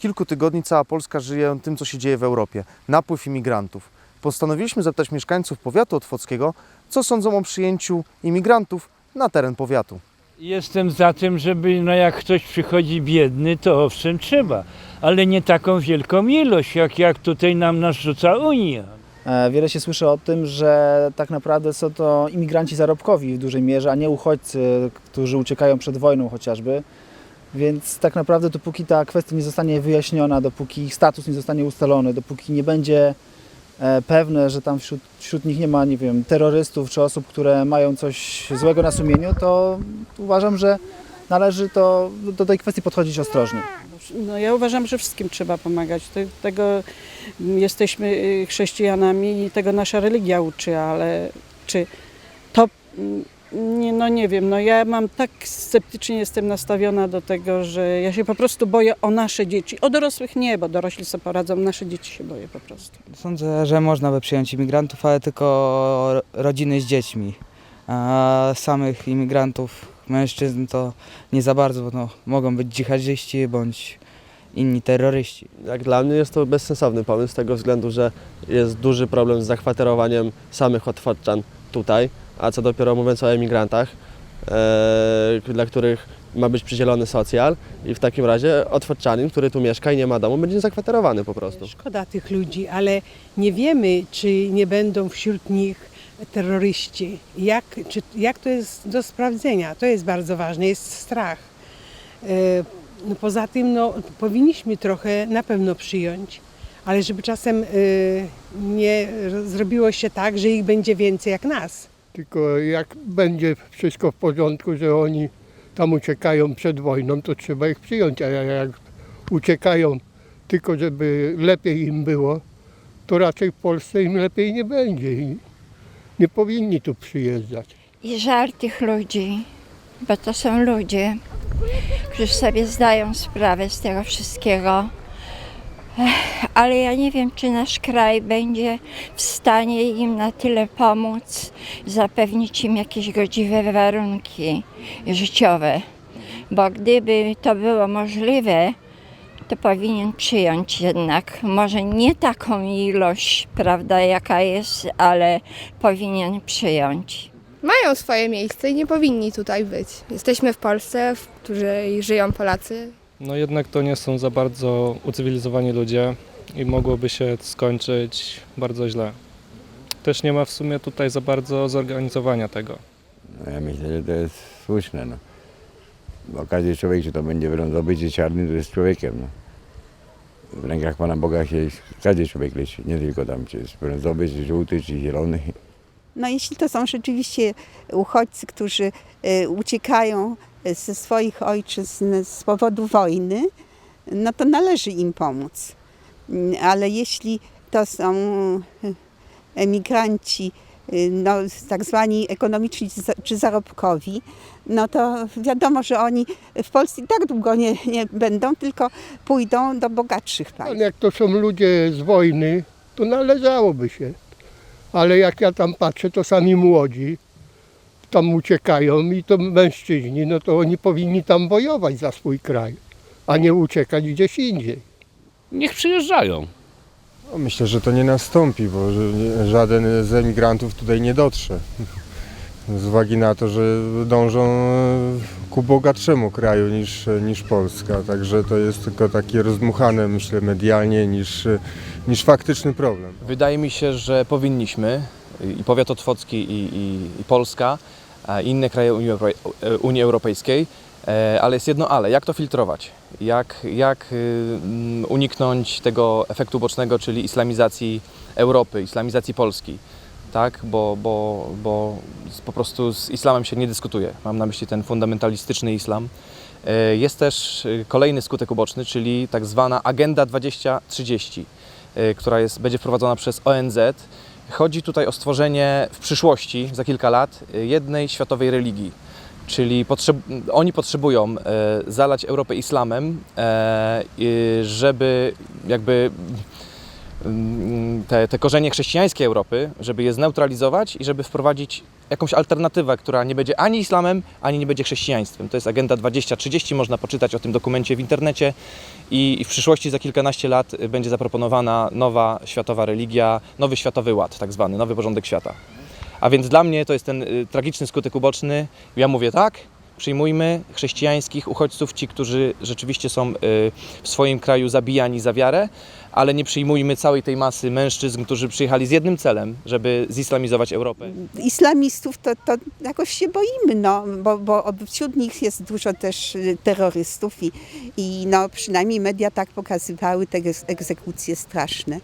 kilku tygodni cała Polska żyje tym, co się dzieje w Europie. Napływ imigrantów. Postanowiliśmy zapytać mieszkańców powiatu otwockiego, co sądzą o przyjęciu imigrantów na teren powiatu. Jestem za tym, żeby no jak ktoś przychodzi biedny, to owszem trzeba, ale nie taką wielką ilość, jak, jak tutaj nam narzuca Unia. E, Wiele się słyszy o tym, że tak naprawdę są to imigranci zarobkowi w dużej mierze, a nie uchodźcy, którzy uciekają przed wojną chociażby. Więc tak naprawdę dopóki ta kwestia nie zostanie wyjaśniona, dopóki ich status nie zostanie ustalony, dopóki nie będzie e, pewne, że tam wśród, wśród nich nie ma, nie wiem, terrorystów czy osób, które mają coś złego na sumieniu, to uważam, że należy to do tej kwestii podchodzić ostrożnie. No ja uważam, że wszystkim trzeba pomagać. Te- Tego jesteśmy y, chrześcijanami i tego nasza religia uczy, ale czy to mm, nie, no nie wiem, no ja mam tak sceptycznie jestem nastawiona do tego, że ja się po prostu boję o nasze dzieci. O dorosłych nie, bo dorośli sobie poradzą, nasze dzieci się boję po prostu. Sądzę, że można by przyjąć imigrantów, ale tylko ro- rodziny z dziećmi. A samych imigrantów, mężczyzn to nie za bardzo, bo no, mogą być dżihadzyści bądź inni terroryści. Jak dla mnie jest to bezsensowny pomysł z tego względu, że jest duży problem z zakwaterowaniem samych otwodczan tutaj, a co dopiero mówiąc o emigrantach, e, dla których ma być przydzielony socjal i w takim razie otwodczanin, który tu mieszka i nie ma domu, będzie zakwaterowany po prostu. Szkoda tych ludzi, ale nie wiemy, czy nie będą wśród nich terroryści. Jak, czy, jak to jest do sprawdzenia? To jest bardzo ważne, jest strach. E, No poza tym no, powinniśmy trochę na pewno przyjąć, ale żeby czasem e, nie zrobiło się tak, że ich będzie więcej jak nas. Tylko jak będzie wszystko w porządku, że oni tam uciekają przed wojną, to trzeba ich przyjąć. A jak uciekają tylko, żeby lepiej im było, to raczej w Polsce im lepiej nie będzie i nie powinni tu przyjeżdżać. I żal tych ludzi, bo to są ludzie, którzy sobie zdają sprawę z tego wszystkiego. Ale ja nie wiem, czy nasz kraj będzie w stanie im na tyle pomóc, zapewnić im jakieś godziwe warunki życiowe. Bo gdyby to było możliwe, to powinien przyjąć jednak może nie taką ilość, prawda, jaka jest, ale powinien przyjąć. mają swoje miejsce i nie powinni tutaj być. Jesteśmy w Polsce, w której żyją Polacy. No jednak to nie są za bardzo ucywilizowani ludzie i mogłoby się skończyć bardzo źle. Też nie ma w sumie tutaj za bardzo zorganizowania tego. No ja myślę, że to jest słuszne. No. Bo każdy człowiek, czy to będzie brązowy, czy czarny, to jest człowiekiem. No. W rękach Pana Boga się każdy człowiek leczy, nie tylko tam, czy jest brązowy, czy żółty, czy zielony. No jeśli to są rzeczywiście uchodźcy, którzy e, uciekają ze swoich ojczyzn z powodu wojny, no to należy im pomóc. Mm, Ale jeśli to są e, emigranci, e, no, tak zwani ekonomiczni czy zarobkowi, no to wiadomo, że oni w Polsce i tak długo nie, nie będą, tylko pójdą do bogatszych Ale państw. jak to są ludzie z wojny, to należałoby się. Ale jak ja tam patrzę, to sami młodzi tam uciekają i to mężczyźni, no to oni powinni tam wojować za swój kraj, a nie uciekać gdzieś indziej. Niech przyjeżdżają. No, Myślę, że to nie nastąpi, bo żaden z emigrantów tutaj nie dotrze. Z uwagi na to, że dążą ku bogatszemu kraju niż, niż Polska. Także to jest tylko takie rozdmuchane, myślę, medialnie niż, niż faktyczny problem. Wydaje mi się, że powinniśmy i powiat otwocki i, i, i Polska, inne kraje Unii Europejskiej, e, ale jest jedno ale, jak to filtrować? Jak, jak y, mm, uniknąć tego efektu bocznego, czyli islamizacji Europy, islamizacji Polski? Tak, bo, bo, bo po prostu z islamem się nie dyskutuje. Mam na myśli ten fundamentalistyczny islam. E, Jest też y, kolejny skutek uboczny, czyli tak zwana Agenda 2030 y, która jest, będzie wprowadzona przez ONZ. Chodzi tutaj o stworzenie w przyszłości, za kilka lat, y, jednej światowej religii. Czyli potrzeb, oni potrzebują e, zalać Europę islamem, e, żeby jakby mm, te, te korzenie chrześcijańskie Europy, żeby je zneutralizować i żeby wprowadzić jakąś alternatywę, która nie będzie ani islamem, ani nie będzie chrześcijaństwem. To jest Agenda 2030, można poczytać o tym dokumencie w internecie i, i w przyszłości za kilkanaście lat będzie zaproponowana nowa światowa religia, nowy światowy ład, tak zwany, nowy porządek świata. A więc dla mnie to jest ten y, tragiczny skutek uboczny. Ja mówię tak, przyjmujmy chrześcijańskich uchodźców, ci, którzy rzeczywiście są y, w swoim kraju zabijani za wiarę, ale nie przyjmujmy całej tej masy mężczyzn, którzy przyjechali z jednym celem, żeby zislamizować Europę. Islamistów to, to jakoś się boimy, no, bo, bo wśród nich jest dużo też y, terrorystów i, i no, przynajmniej media tak pokazywały te egzekucje straszne.